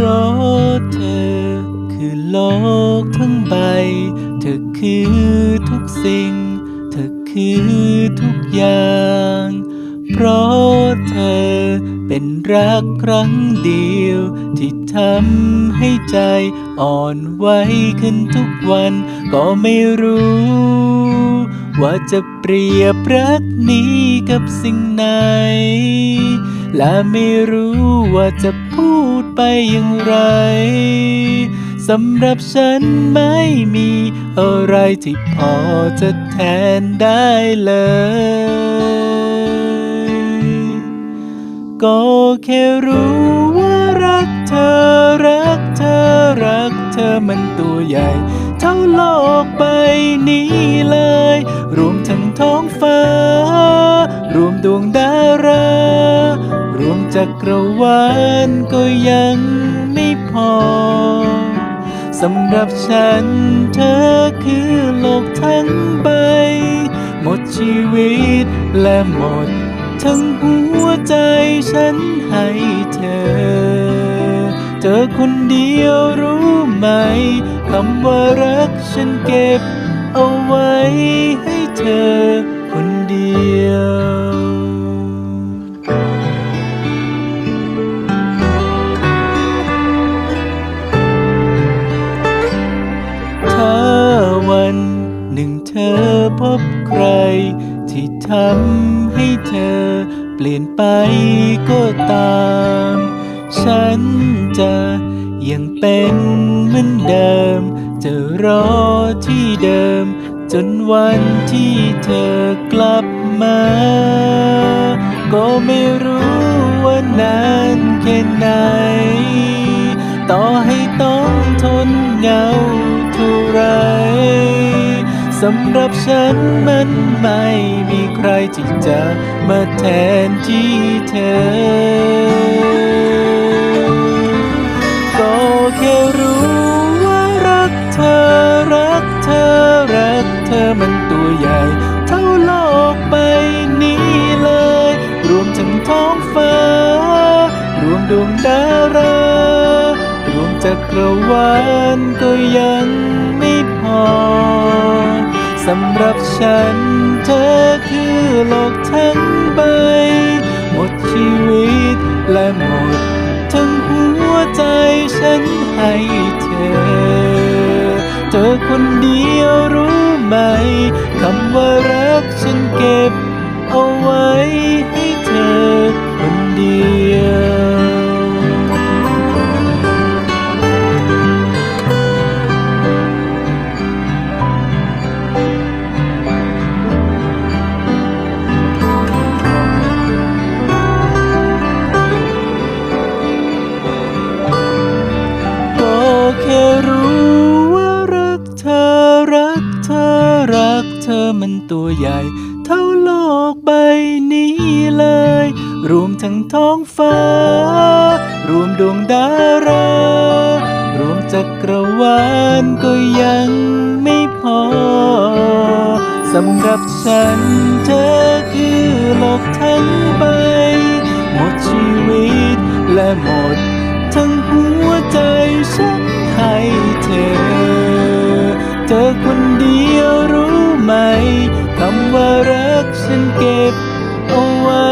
เพราะเธอคือโลกทั้งใบ เธอคือทุกสิ่ง เธอคือทุกอย่าง เพราะเธอเป็นรักครั้งเดียว ที่ทำให้ใจอ่อนไหวขึ้นทุกวัน ก็ไม่รู้ ว่าจะเปรียบรักนี้กับสิ่งไหน และไม่รู้ว่าจะพูดไปอย่างไรสำหรับฉันไม่มีอะไรที่พอจะแทนได้เลย ก็แค่รู้ว่ารักเธอรักเธอรักเธอมันตัวใหญ่ เท่าโลกใบนี้เลย รวมทั้งท้องฟ้า รวมดวงดาว จักรวาลก็ยังไม่พอ สำหรับฉันเธอคือโลกทั้งใบ หมดชีวิตและหมด ทั้งหัวใจฉันให้เธอ เธอคนเดียวรู้ไหมคำว่ารักฉันเก็บเอาไว้ให้เธอคนเดียว หนึ่งเธอพบใคร ที่ทำให้เธอเปลี่ยนไปก็ตาม ฉันจะยังเป็นเหมือนเดิม จะรอที่เดิม จนวันที่เธอกลับมา ก็ไม่รู้ว่านานแค่ไหน สำหรับฉันมันไม่มีใครที่จะมาแทนที่เธอ ก็แค่รู้ว่ารักเธอ รักเธอ รักเธอมันตัวใหญ่ เท่าโลกใบนี้เลย รวมทั้งท้องฟ้า รวมดวงดารารวมจักรวาลก็ยังไม่พอ สำหรับฉัน เธอคือโลกทั้งใบ หมดชีวิตและหมด ทั้งหัวใจฉันให้เธอ เธอคนเดียวรู้ไหม คำว่ารักฉันเก็บเอาไว้ ธอมันตัวใหญ่ เท่าโลกใบนี้เลย รวมทั้งท้องฟ้า รวมดวงดารา รวมจักรวาลก็ยังไม่พอสำหรับฉันเธอคือโลกทั้งใบ หมดชีวิตและหมด ทั้งหัวใจฉันให้เธอ เธอคนเดียวรู้ ไหมคำว่ารักฉันเก็บเอาไว้